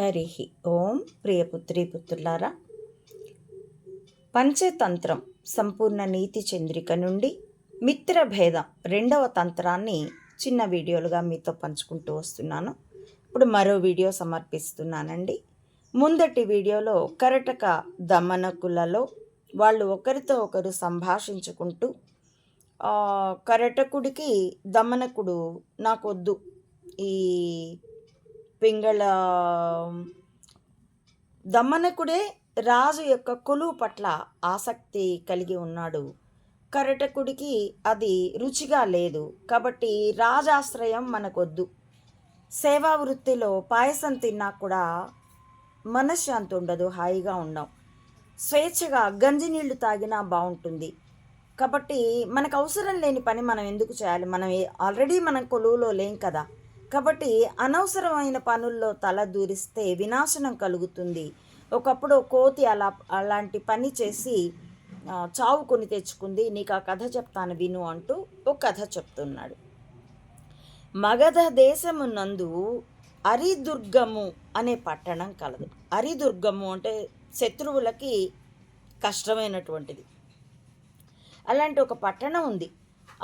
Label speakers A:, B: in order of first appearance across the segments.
A: హరి ఓం ప్రియపుత్రి పుత్రులారా. పంచతంత్రం సంపూర్ణ నీతి చంద్రిక నుండి మిత్రభేదం రెండవ తంత్రాన్ని చిన్న వీడియోలుగా మీతో పంచుకుంటూ వస్తున్నాను. ఇప్పుడు మరో వీడియో సమర్పిస్తున్నానండి. ముందటి వీడియోలో కరటక దమనకులలో వాళ్ళు ఒకరితో ఒకరు సంభాషించుకుంటూ కరటకుడికి దమనకుడు నాకొద్దు. ఈ పింగళ దమనకుడే రాజు యొక్క కొలువు పట్ల ఆసక్తి కలిగి ఉన్నాడు. కరటకుడికి అది రుచిగా లేదు. కాబట్టి రాజాశ్రయం మనకొద్దు. సేవా వృత్తిలో పాయసం తిన్నా కూడా మనశ్శాంతి ఉండదు హాయిగా ఉండం. స్వేచ్ఛగా గంజి నీళ్ళు తాగినా బాగుంటుంది కాబట్టి మనకు అవసరం లేని పని మనం ఎందుకు చేయాలి? మనం ఆల్రెడీ మనం కొలువులో లేం కదా. కాబట్టి అనవసరమైన పనుల్లో తల దూరిస్తే వినాశనం కలుగుతుంది. ఒకప్పుడు కోతి అలా అలాంటి పని చేసి చావుకొని చావు కొని తెచ్చుకుంది. నీకు ఆ కథ చెప్తాను విను అంటూ ఒక కథ చెప్తున్నాడు. మగధ దేశమునందు అరిదుర్గము అనే పట్టణం కలదు. అరిదుర్గము అంటే శత్రువులకి కష్టమైనటువంటిది. అలాంటి ఒక పట్టణం ఉంది.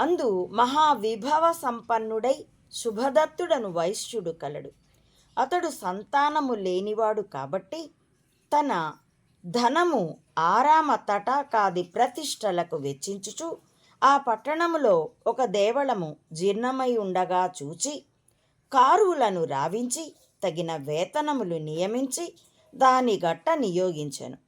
A: అందు మహావిభవ సంపన్నుడై శుభదత్తుడను వైశ్యుడు కలడు. అతడు సంతానము లేనివాడు కాబట్టి తన ధనము ఆరామ తటాకాది ప్రతిష్టలకు వెచ్చించుచు ఆ పట్టణములో ఒక దేవళము జీర్ణమై ఉండగా చూచి కారువులను రావించి తగిన వేతనములు నియమించి దాని గట్ట నియోగించెను.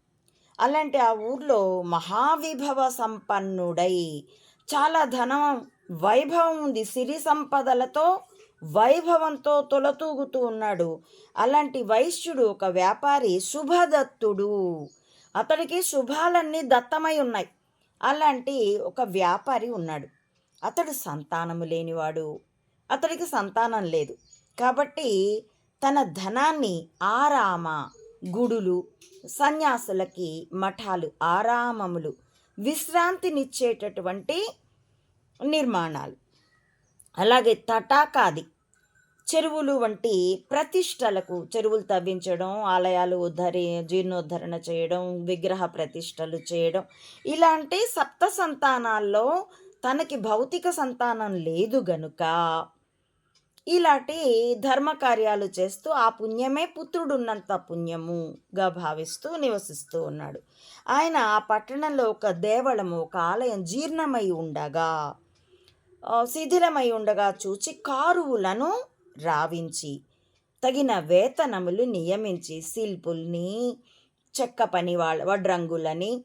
A: అలాంటి ఆ ఊర్లో మహావిభవ సంపన్నుడై చాలా ధనం వైభవం ఉంది. సిరి సంపదలతో వైభవంతో తొలతూగుతూ ఉన్నాడు. అలాంటి వైశ్యుడు ఒక వ్యాపారి శుభదత్తుడు. అతడికి శుభాలన్నీ దత్తమై ఉన్నాయి. అలాంటి ఒక వ్యాపారి ఉన్నాడు. అతడు సంతానము లేనివాడు. అతడికి సంతానం లేదు. కాబట్టి తన ధనాన్ని ఆరామ గుడులు సన్యాసులకి మఠాలు ఆరామములు విశ్రాంతినిచ్చేటటువంటి నిర్మాణాలు. అలాగే తటాకాది చెరువులు వంటి ప్రతిష్టలకు చెరువులు తవ్వించడం ఆలయాలు ఉద్ధరి జీర్ణోద్ధరణ చేయడం విగ్రహ ప్రతిష్టలు చేయడం. ఇలాంటి సప్త సంతానాల్లో తనకి భౌతిక సంతానం లేదు గనుక ఇలాంటి ధర్మ కార్యాలు చేస్తూ ఆ పుణ్యమే పుత్రుడున్నంత పుణ్యముగా భావిస్తూ నివసిస్తూ ఉన్నాడు. ఆయన ఆ పట్టణంలో ఒక దేవళము ఒక ఆలయం జీర్ణమై ఉండగా శిథిలమై ఉండగా చూచి కారువులను రావించి తగిన వేతనములు నియమించి శిల్పుల్ని చెక్క పని వాళ్ళ వడ్రంగులని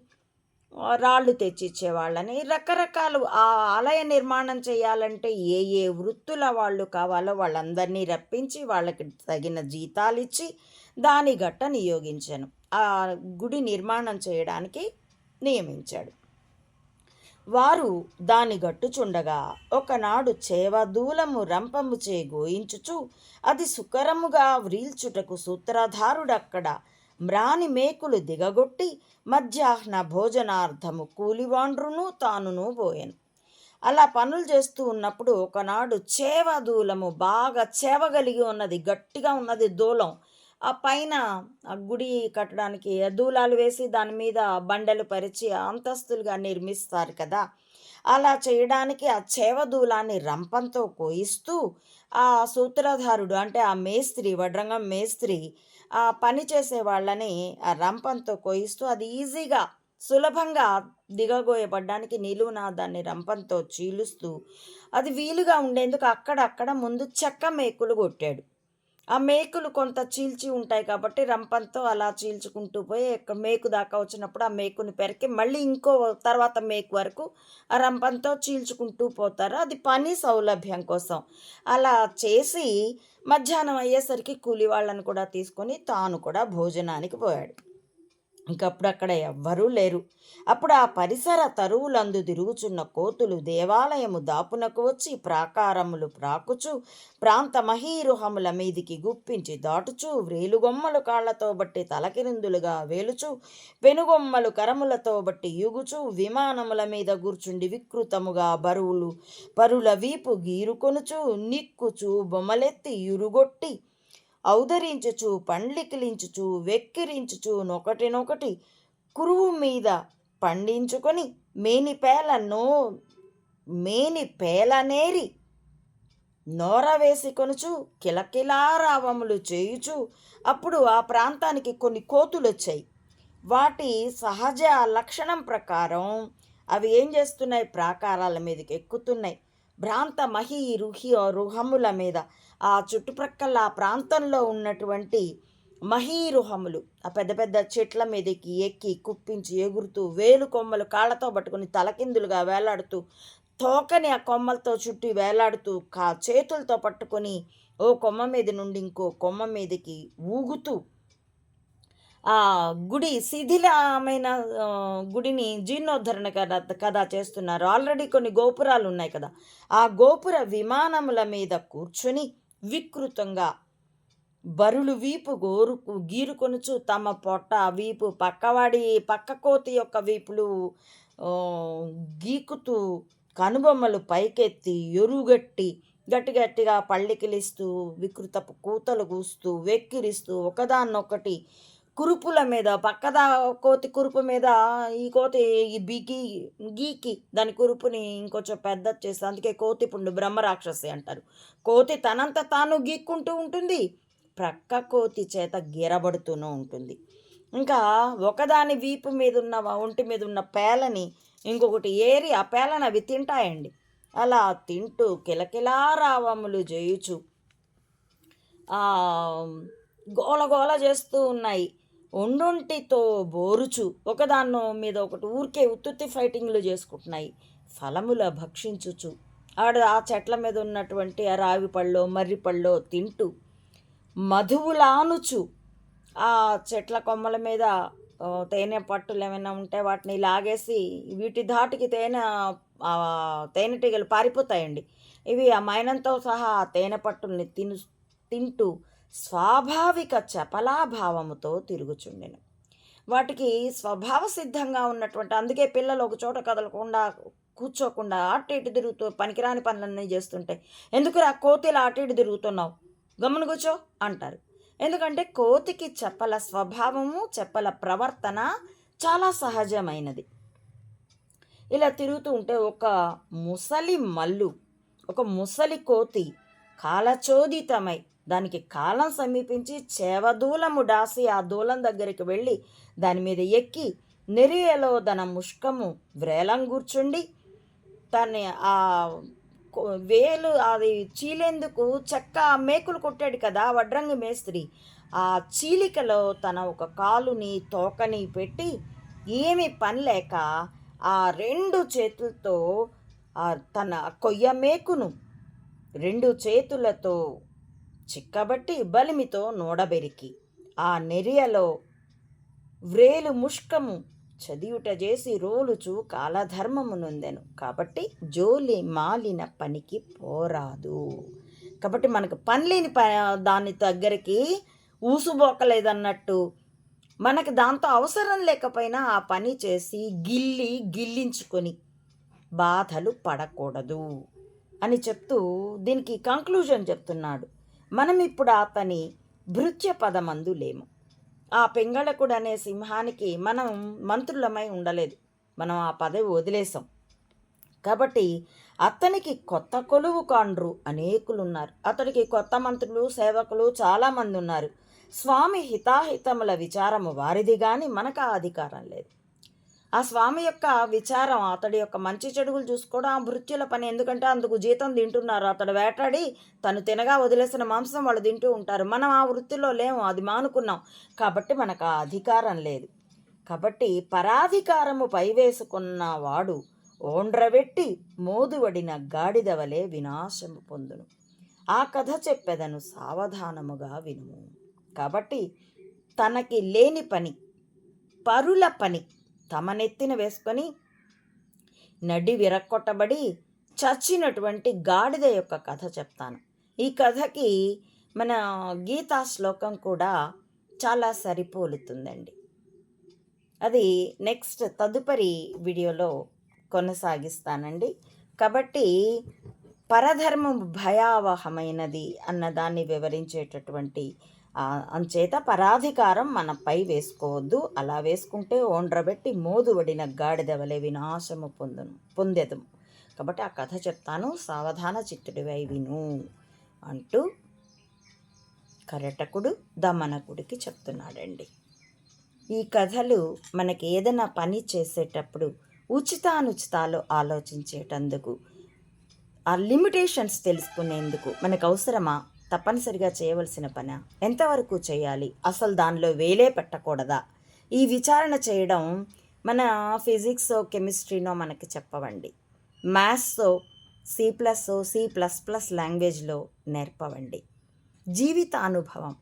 A: రాళ్ళు తెచ్చిచ్చే వాళ్ళని రకరకాలు ఆ ఆలయ నిర్మాణం చేయాలంటే ఏ ఏ వృత్తుల వాళ్ళు కావాలో వాళ్ళందరినీ రప్పించి వాళ్ళకి తగిన జీతాలు ఇచ్చి దాని గట్ట నియోగించాను. ఆ గుడి నిర్మాణం చేయడానికి నియమించాడు. వారు దాని గట్టుచుండగా ఒకనాడు చేవదూలము రంపము చే గోయించుచు అది సుకరముగా వ్రీల్చుటకు సూత్రధారుడక్కడ మ్రాని మేకులు దిగగొట్టి మధ్యాహ్న భోజనార్థము కూలివాండ్రును తానును పోయాను అలా పనులు చేస్తూ ఉన్నప్పుడు ఒకనాడు చేవ దూలము బాగా చేవగలిగి ఉన్నది గట్టిగా ఉన్నది దూలం. ఆ పైన ఆ గుడి కట్టడానికి దూలాలు వేసి దాని మీద బండలు పరిచి అంతస్తులుగా నిర్మిస్తారు కదా. అలా చేయడానికి ఆ చేవదూలాన్ని రంపంతో కోయిస్తూ ఆ సూత్రధారుడు అంటే ఆ మేస్త్రి వడ్రంగం మేస్త్రి ఆ పని చేసే వాళ్ళని ఆ రంపంతో కోయిస్తూ అది ఈజీగా సులభంగా దిగగోయబడ్డానికి నిలువున దాన్ని రంపంతో చీలుస్తూ అది వీలుగా ఉండేందుకు అక్కడక్కడ ముందు చెక్క మేకులు కొట్టాడు. ఆ మేకులు కొంత చీల్చి ఉంటాయి కాబట్టి రంపంతో అలా చీల్చుకుంటూ పోయి మేకు దాకా వచ్చినప్పుడు ఆ మేకుని పెరికి మళ్ళీ ఇంకో తర్వాత మేకు వరకు ఆ రంపంతో చీల్చుకుంటూ పోతారు. అది పని సౌలభ్యం కోసం. అలా చేసి మధ్యాహ్నం అయ్యేసరికి కూలి వాళ్ళని కూడా తీసుకొని తాను కూడా భోజనానికి పోయాడు. ఇంకప్పుడు అక్కడ ఎవ్వరూ లేరు. అప్పుడు ఆ పరిసర తరువులందు తిరుగుచున్న కోతులు దేవాలయము దాపునకు వచ్చి ప్రాకారములు ప్రాకుచు ప్రాంత మహీరుహముల మీదికి గుప్పించి దాటుచు వ్రేలుగొమ్మలు కాళ్ళతో బట్టి తలకిరిందులుగా వేలుచు పెనుగొమ్మలు కరములతో బట్టి యుగుచు విమానముల మీద కూర్చుండి వికృతముగా బరువులు పరుల వీపు గీరుకొనుచు నిక్కుచు బొమ్మలెత్తి యురుగొట్టి ఔదరించుచు పండ్లికిలించుచు వెక్కిరించుచు నొకటినొకటి కురువు మీద పండించుకొని మేని పేలను మేని పేలనేరి నోర వేసి కొనుచు కిలకిలారావములు చేయుచు అప్పుడు ఆ ప్రాంతానికి కొన్ని కోతులు వచ్చాయి వాటి సహజ లక్షణం ప్రకారం అవి ఏం చేస్తున్నాయి? ప్రాకారాల మీదకి ఎక్కుతున్నాయి భ్రాంత మహి రుహి రుహముల మీద ఆ చుట్టుప్రక్కల ఆ ప్రాంతంలో ఉన్నటువంటి మహీరుహములు ఆ పెద్ద పెద్ద చెట్ల మీదకి ఎక్కి కుప్పించి ఎగురుతూ వేలు కొమ్మలు కాళ్ళతో పట్టుకుని తలకిందులుగా వేలాడుతూ తోకని ఆ కొమ్మలతో చుట్టి వేలాడుతూ కా చేతులతో పట్టుకొని ఓ కొమ్మ మీద నుండి ఇంకో కొమ్మ మీదకి ఊగుతూ ఆ గుడి శిథిలమైన గుడిని జీర్ణోద్ధరణ కదా కదా చేస్తున్నారు. ఆల్రెడీ కొన్ని గోపురాలు ఉన్నాయి కదా. ఆ గోపుర విమానముల మీద కూర్చొని వికృతంగా బరులు వీపు గోరుకు గీరుకొనుచు తమ పొట్ట వీపు పక్కవాడి పక్క కోతి యొక్క వీపులు గీకుతూ కనుబొమ్మలు పైకెత్తి ఎరుగట్టి గట్టి గట్టిగా పళ్ళికిలిస్తూ వికృతపు కూతలు కూస్తూ వెక్కిరిస్తూ ఒకదాన్నొకటి కురుపుల మీద పక్కదా కోతి కురుపు మీద ఈ కోతి ఈ బీకి గీకి దాని కురుపుని ఇంకొంచెం పెద్ద చేస్తుంది అందుకే కోతి పుండు బ్రహ్మరాక్షసి అంటారు. కోతి తనంత తాను గీక్కుంటూ ఉంటుంది ప్రక్క కోతి చేత గీరబడుతూనూ ఉంటుంది. ఇంకా ఒకదాని వీపు మీద ఉన్న ఒంటి మీద ఉన్న పేలని ఇంకొకటి ఏరి ఆ పేలని అవి తింటాయండి. అలా తింటూ కిలకిలారావములు చేయుచు గోల గోల చేస్తూ ఉన్నాయి. ఒండొంటితో బోరుచు. ఒకదాన్నో మీద ఒకటి ఊరికే ఉత్తుత్తి ఫైటింగ్లు చేసుకుంటున్నాయి. ఫలముల భక్షించుచు. ఆడ ఆ చెట్ల మీద ఉన్నటువంటి ఆ రావి పళ్ళో మర్రి పళ్ళో తింటూ మధువులానుచు. ఆ చెట్ల కొమ్మల మీద తేనె పట్టులు ఏమైనా ఉంటే వాటిని లాగేసి వీటి ధాటికి తేనె తేనెటీగలు పారిపోతాయండి. ఇవి ఆ మైనంతో సహా ఆ తేనె పట్టుల్ని తిను తింటూ స్వాభావిక చపలాభావముతో తిరుగుచుండెను. వాటికి స్వభావ సిద్ధంగా ఉన్నటువంటి అందుకే పిల్లలు ఒక చోట కదలకుండా కూర్చోకుండా అటు ఇటు తిరుగుతూ పనికిరాని పనులన్నీ చేస్తుంటే ఎందుకురా కోతిలా అటు ఇటు తిరుగుతున్నావు? గమ్మున కూర్చో అంటారు. ఎందుకంటే కోతికి చెప్పల స్వభావము చెప్పల ప్రవర్తన చాలా సహజమైనది. ఇలా తిరుగుతూ ఉంటే ఒక ముసలి మల్లు ఒక ముసలి కోతి కాలచోదితమై దానికి కాలం సమీపించి చేవదూలము డాసి ఆ దూలం దగ్గరికి వెళ్ళి దాని మీద ఎక్కి నెరియలో తన ముష్కము వ్రేలం కూర్చుండి తన ఆ వేలు అది చీలేందుకు చెక్క మేకులు కొట్టాడు కదా వడ్రంగి మేస్త్రి. ఆ చీలికలో తన ఒక కాలుని తోకని పెట్టి ఏమి పని లేక ఆ రెండు చేతులతో ఆ తన కొయ్య మేకును రెండు చేతులతో చిక్కబట్టి బలిమితో నోడబెరికి. ఆ నెరియలో వ్రేలు ముష్కము చదియుట చేసి రోలుచు కాలధర్మము నొందెను. కాబట్టి జోలి మాలిన పనికి పోరాదు. కాబట్టి మనకు పని లేని ప దాని దగ్గరికి ఊసుబోకలేదన్నట్టు మనకు దాంతో అవసరం లేకపోయినా ఆ పని చేసి గిల్లి గిల్లించుకొని బాధలు పడకూడదు అని చెప్తూ దీనికి కంక్లూజన్ చెప్తున్నాడు. మనం ఇప్పుడు అతని భృత్య పదమందు లేము. ఆ పెంగళకుడు అనే సింహానికి మనం మంత్రులమై ఉండలేదు. మనం ఆ పదవి వదిలేసాం కాబట్టి అతనికి కొత్త కొలువు కాండ్రు అనేకులు ఉన్నారు అతడికి కొత్త మంత్రులు సేవకులు చాలామంది ఉన్నారు స్వామి హితాహితముల విచారము వారిది కానీ మనకు ఆ అధికారం లేదు. ఆ స్వామి యొక్క విచారం అతడి యొక్క మంచి చెడుగులు చూసుకోవడం ఆ భృత్యుల పని ఎందుకంటే అందుకు జీతం తింటున్నారు. అతడు వేటాడి తను తినగా వదిలేసిన మాంసం వాళ్ళు తింటూ ఉంటారు. మనం ఆ వృత్తిలో లేము అది మానుకున్నాం. కాబట్టి మనకు ఆ అధికారం లేదు. కాబట్టి పరాధికారము పైవేసుకున్న వాడు ఓండ్రబెట్టి మోదువడిన గాడిదవలే వినాశము పొందును. ఆ కథ చెప్పెదను సావధానముగా వినుము. కాబట్టి తనకి లేని పని పరుల పని తమ నెత్తిన వేసుకొని నడి విరక్కొట్టబడి చచ్చినటువంటి గాడిద యొక్క కథ చెప్తాను. ఈ కథకి మన గీతా శ్లోకం కూడా చాలా సరిపోలుతుందండి. అది నెక్స్ట్ తదుపరి వీడియోలో కొనసాగిస్తానండి. కాబట్టి పరధర్మం భయావహమైనది అన్నదాన్ని వివరించేటటువంటి అంచేత పరాధికారం మనపై వేసుకోవద్దు. అలా వేసుకుంటే ఓండ్రబెట్టి మోదువడిన గాడిద వలె వినాశము పొందును పొందెదము. కాబట్టి ఆ కథ చెప్తాను సావధాన చిత్తుడివై విను అంటూ కరటకుడు దమనకుడికి చెప్తున్నాడండి. ఈ కథలు మనకి ఏదైనా పని చేసేటప్పుడు ఉచితానుచితాలు ఆలోచించేటందుకు ఆ లిమిటేషన్స్ తెలుసుకునేందుకు మనకు అవసరమా? తప్పనిసరిగా చేయవలసిన పని. ఎంతవరకు చేయాలి? అసలు దానిలో వేలే పెట్టకూడదా? ఈ విచారణ చేయడం మన ఫిజిక్స్ కెమిస్ట్రీనో మనకి చెప్పవండి. Maths C plus C plus plus లాంగ్వేజ్లో నేర్పవండి. జీవిత అనుభవం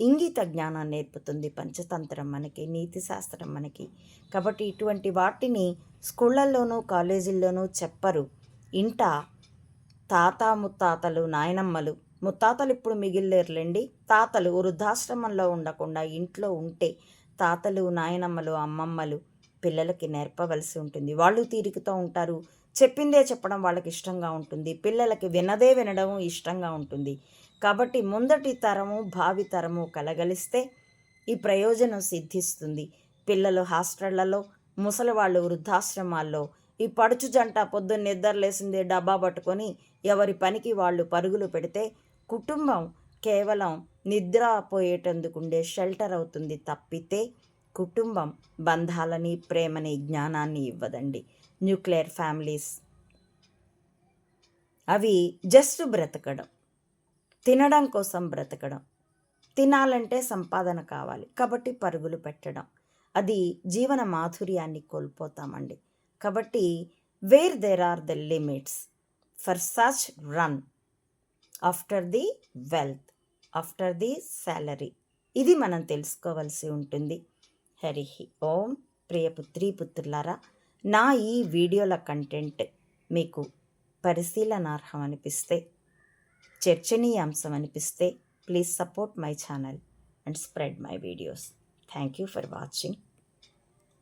A: ఇంగిత జ్ఞానం నేర్పుతుంది పంచతంత్రం మనకి నీతి శాస్త్రం మనకి. కాబట్టి ఇటువంటి వాటిని స్కూళ్ళల్లోనూ కాలేజీల్లోనూ చెప్పరు. ఇంట తాత ముత్తాతలు నాయనమ్మలు ముత్తాతలు ఇప్పుడు మిగిలేరులేండి తాతలు వృద్ధాశ్రమంలో ఉండకుండా ఇంట్లో ఉంటే తాతలు నాయనమ్మలు అమ్మమ్మలు పిల్లలకి నేర్పవలసి ఉంటుంది. వాళ్ళు తీరికతో ఉంటారు. చెప్పిందే చెప్పడం వాళ్ళకి ఇష్టంగా ఉంటుంది. పిల్లలకి వినదే వినడం ఇష్టంగా ఉంటుంది. కాబట్టి ముందటి తరము భావి తరము కలగలిస్తే ఈ ప్రయోజనం సిద్ధిస్తుంది. పిల్లలు హాస్టళ్ళలో ముసలివాళ్ళు వృద్ధాశ్రమాల్లో ఈ పడుచు జంట పొద్దున్న నిద్రలేసింది డబ్బా పట్టుకొని ఎవరి పనికి వాళ్ళు పరుగులు పెడితే కుటుంబం కేవలం నిద్రపోయేటందుకుండే షెల్టర్ అవుతుంది తప్పితే కుటుంబం బంధాలని ప్రేమని జ్ఞానాన్ని ఇవ్వదండి. Nuclear families. అవి జస్ట్ బ్రతకడం. తినడం కోసం బ్రతకడం. తినాలంటే సంపాదన కావాలి. కాబట్టి పరుగులు పెట్టడం. అది జీవన మాధుర్యాన్ని కోల్పోతామండి. కాబట్టి where there are the limits for such run after the wealth after the salary ఇది మనం తెలుసుకోవాల్సి ఉంటుంది. హరి ఓం ప్రియపుత్రి పుత్రులారా నా ఈ వీడియోల కంటెంట్ మీకు పరిశీలనార్హం అనిపిస్తే చర్చనీయాంశం అనిపిస్తే please support my channel and spread my videos thank you for watching